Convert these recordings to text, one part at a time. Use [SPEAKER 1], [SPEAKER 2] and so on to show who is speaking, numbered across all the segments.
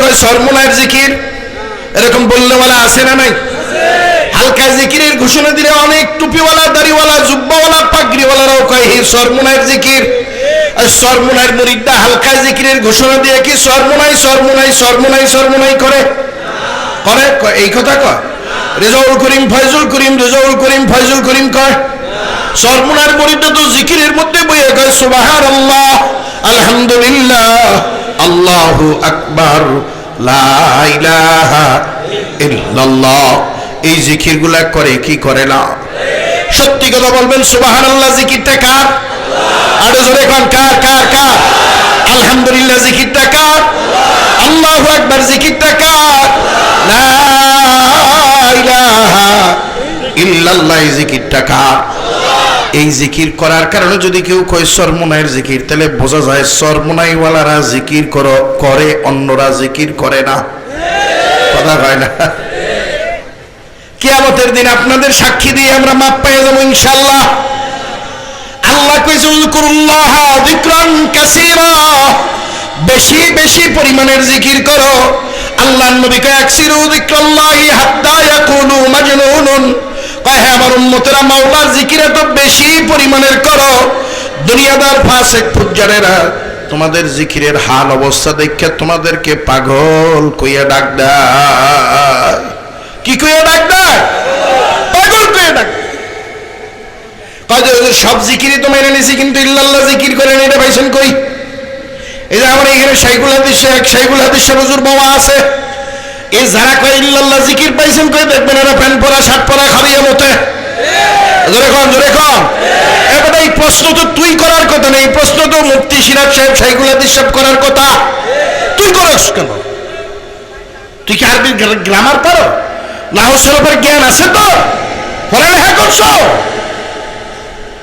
[SPEAKER 1] কয় জিকির, এরকম বললে বলা আছে না নাই? হালকা জিকিরের ঘোষণা দিলে অনেক টুপিওয়ালা, দাড়িওয়ালা, জুব্বাওয়ালা, পাগড়িওয়ালারাও কয়, হে সরমুনার জিকির। হালকা জিকিরের ঘোষণা দিয়ে কি করে? করে? এই কথা কয়? রেজাউল করিম, ফয়জুল করিম, রেজাউল করিম, ফয়জুল করিম কয় সরমুনার মুরিদটা তো জিকিরের মধ্যে বইয়ে কয় সুবাহান আল্লাহ আলহামদুলিল্লাহ আল্লাহু আকবার এই জিকিরগুলা করে কি করে না? সত্যি কথা বলবেন সুবাহান আল্লাহ জিকিরটা কার? আরও জোরে কার কার কার? আলহামদুলিল্লাহ, জিকিরটা কার? আল্লাহু আকবার, জিকিরটা কার? ইল্লাল্লাহ জিকিরটা কার? এই জিকির করার কারণে যদি কেউ কয় সরমুনাইয়ের জিকির, তাহলে বোঝা যায় সরমুনাইওয়ালারা জিকির করো অন্যরা জিকির করে না। কথা হয় না? কিয়ামতের দিন আপনাদের সাক্ষী দিয়ে আমরা মাপ পেয়ে যাব ইনশাল্লাহ আল্লাহ কইছে উযকুরুল্লাহ যিকরান কাসীরা। বেশি বেশি পরিমাণের জিকির করো। আল্লাহ নবী কয়, আকসিরু যিকরাল্লাহি হাত্তা ইয়াকুলু মাজনুনুন। কয় হ্যাঁ আমার উম্মতেরা মাওলার জিকির এত বেশি পরিমাণের করো। দুনিয়াদার ফাসেক ফুজ্জারেরা তোমাদের জিকিরের হাল অবস্থা দেখে তোমাদেরকে পাগল কইয়া ডাক দেয়। কি কইয়া ডাক দেয়? পাগল কইয়া ডাক সব জিকিরই তো মেনে নিছি, কিন্তু ইল্লাল্লাহ জিকির করেন এটা পাইছেন কই। এই যে আমার এখানে শাইকুল হাদিস শেখ শাইকুল হাদিস হুজুর বাবা আছে। এই যারা কয়, ইল্লাল্লাহ জিকির পাইছেন কই দেখবেন এরা প্যান্ট পরা, শার্ট পরা খারিয়া মতে এই তুই কথা এই কথা। তুই করস কেন? তুই কি জ্ঞান আছে তো?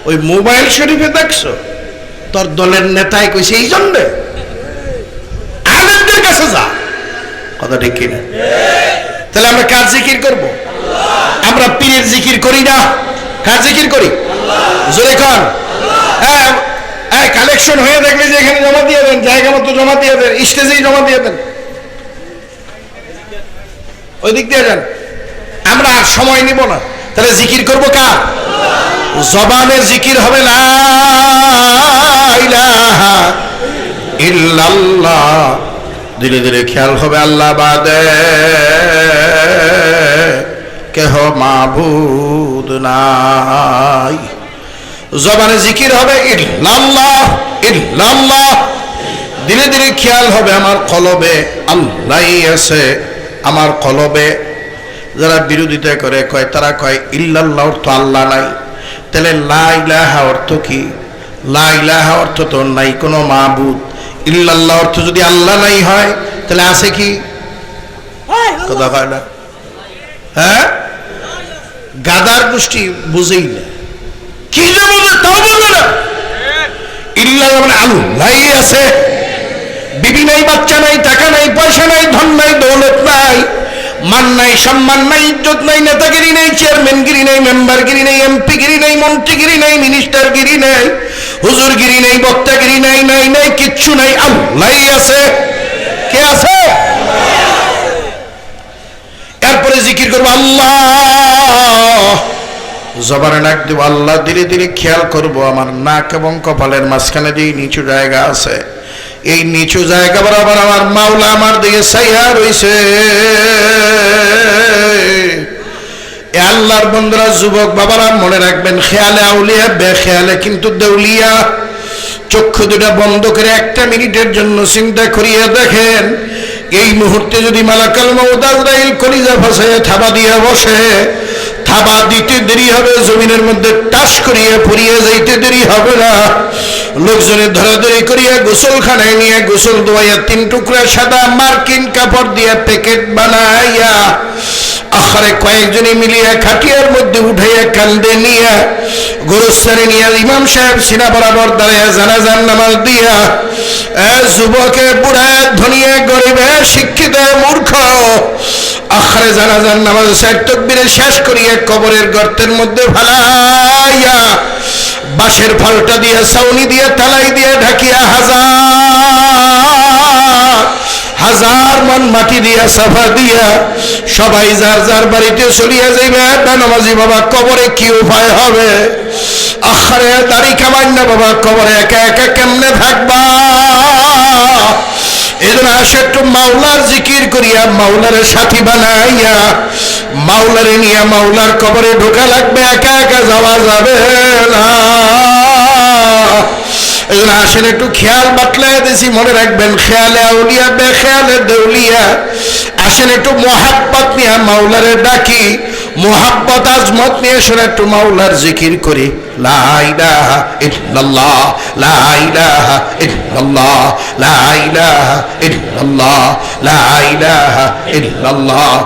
[SPEAKER 1] ওই মোবাইল শরীফে দেখছ? তোর দলের নেতাই কইছে এই জন্যে কথা ঠিক কিনা? তাহলে আমরা কার জিকির করব? আমরা পীরের জিকির করি না। কার জিকির করি? জোরে খান হ্যাঁ হ্যাঁ কালেকশন হয়ে দেখলে যে এখানে জমা দিয়ে দেন জায়গা মতো জমা দিয়ে দেন স্টেজেই জমা দিয়ে দেন। ওই দিক দিয়ে যান। আমরা আর সময় নিব না। তাহলে জিকির করব কার? জবানে জিকির হবে ইলাহা ইল্লাল্লাহ। ধীরে ধীরে খেয়াল হবে আল্লাহ বাদে। কেহ মাবুদ নাই। জবানে জিকির হবে, ইল্লাল্লাহ ইল্লাল্লাহ। ধীরে ধীরে খেয়াল হবে আমার কলবে, আল্লাহ আছে আমার কলবে। যারা বিরোধিতা করে, কয়, তারা কয়, ইল্লাল্লাহ অর্থ আল্লাহ নাই। তাহলে লা ইলাহা অর্থ কি? লা ইলাহা অর্থ তো নাই, কোনো মাবুদ। ইল্লাল্লাহ অর্থ যদি আল্লাহ নাই হয় তাহলে আছে কি? কথা হয় না? হ্যাঁ? গাদার গোষ্ঠী বুঝেই না। কি যে বুঝে তাও বুঝে না। ইল্লাল্লাহ মানে আল্লাহ আছে। বিবি নাই বাচ্চা নাই টাকা নাই পয়সা নাই ধন নাই দৌলত নাই মান নাই সম্মান নাই ইজ্জত নাই নেতাগিরি নাই চেয়ারম্যানগিরি নাই মেম্বারগিরি নাই এমপিগিরি নাই মন্ত্রীগিরি নাই মিনিস্টারগিরি নাই হুজুরগিরি নাই, বক্তাগিরি নাই নাই নাই, কিচ্ছু নাই। আল্লাহ আছে। কে আছে? এরপরে জিকির করব, আল্লাহ। জবানে নাক দেবো, আল্লাহ, ধীরে ধীরে খেয়াল করব, আমার নাক এবং কপালের মাঝখানে যে নিচু জায়গা আছে, এই নিচু জায়গা বরাবর আমার মাওলা আমার দিকে সাইয়া রইছে। আল্লাহর বন্ধুরা, যুবক বাবারা, মনে রাখবেন, খেয়ালে আউলিয়া, বেখেয়ালে কিন্তু দেউলিয়া। চক্ষু দুটা বন্ধ করে একটা মিনিটের জন্য চিন্তা করিয়া দেখেন, এই মুহূর্তে যদি মালাকাল মৌদাউদাইল কলিজা ফাঁসে থাবা দিয়ে বসে, থাবা দিতে দেরি হবে, জমিনের মধ্যে টাস করিয়া পড়িয়া যাইতে দেরি হবে না। লোকজনের ধরাধরি করিয়া গোসলখানায় নিয়ে গোসল দোয়াইয়া তিন টুকরা সাদা মার্কিন কাপড় দিয়া প্যাকেট বানাইয়া আখারে কয়েকজনে মিলিয়া খাটিয়ার মধ্যে উঠাইয়া কান্দে নিয়া গোরস্থানে নিয়া ইমাম সাহেব সিনা বরাবর দাঁড়াইয়া জানাজান নামাজ দিয়া যুবকে, বুড়া, ধনিয়া, গরিবে শিক্ষিত মূর্খ আখারে জানাজান নামাজ শেষ করিয়া কবরের গর্তের মধ্যে ফালাইয়া বাঁশের ফলটা দিয়া সাউনি দিয়া তালাই দিয়া ঢাকিয়া হাজার হাজার মন মাটি দিয়া সাফা দিয়া, সবাই যার যার বাড়িতে চলিয়া যাইবে নামাজি বাবা কবরে কি উপায় হবে? আখারে দাড়ি কামাই না বাবা কবরে, একা একা কেমনে থাকবা? এজন্য আসে একটু মাওলার জিকির করিয়া, মাওলার সাথী বানাইয়া মাওলারে নিয়ে মাওলার কবরে ঢোকা লাগবে, একা একা যাওয়া যাবে না। আসেন, একটু খেয়াল বাতলাই দিছি, মনে রাখবেন, খেয়ালে আউলিয়া বে খেয়ালে দেউলিয়া। আসেন, একটু মোহাব্বত নিয়ে মাওলারে ডাকি। মোহাব্বত, আজমত নিয়ে আসেন একটু মাওলার জিকির করি। লা ইলাহা ইল্লাল্লাহ, লা ইলাহা ইল্লাল্লাহ।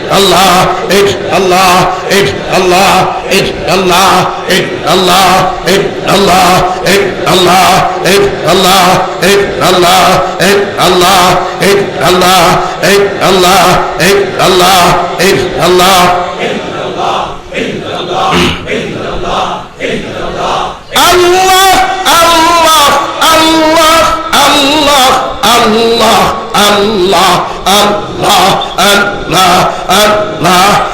[SPEAKER 1] আল্লাহ এক আল্লাহ এক আল্লাহ এক আল্লাহ এক আল্লাহ এক আল্লাহ এক আল্লাহ এক আল্লাহ এক আল্লাহ এক আল্লাহ এক আল্লাহ এক আল্লাহ এক আল্লাহ এক আল্লাহ আল্লাহ আল্লাহ আল্লাহ আল্লাহ আল্লাহ আল্লাহ আল্লাহ আল্লাহ la, la,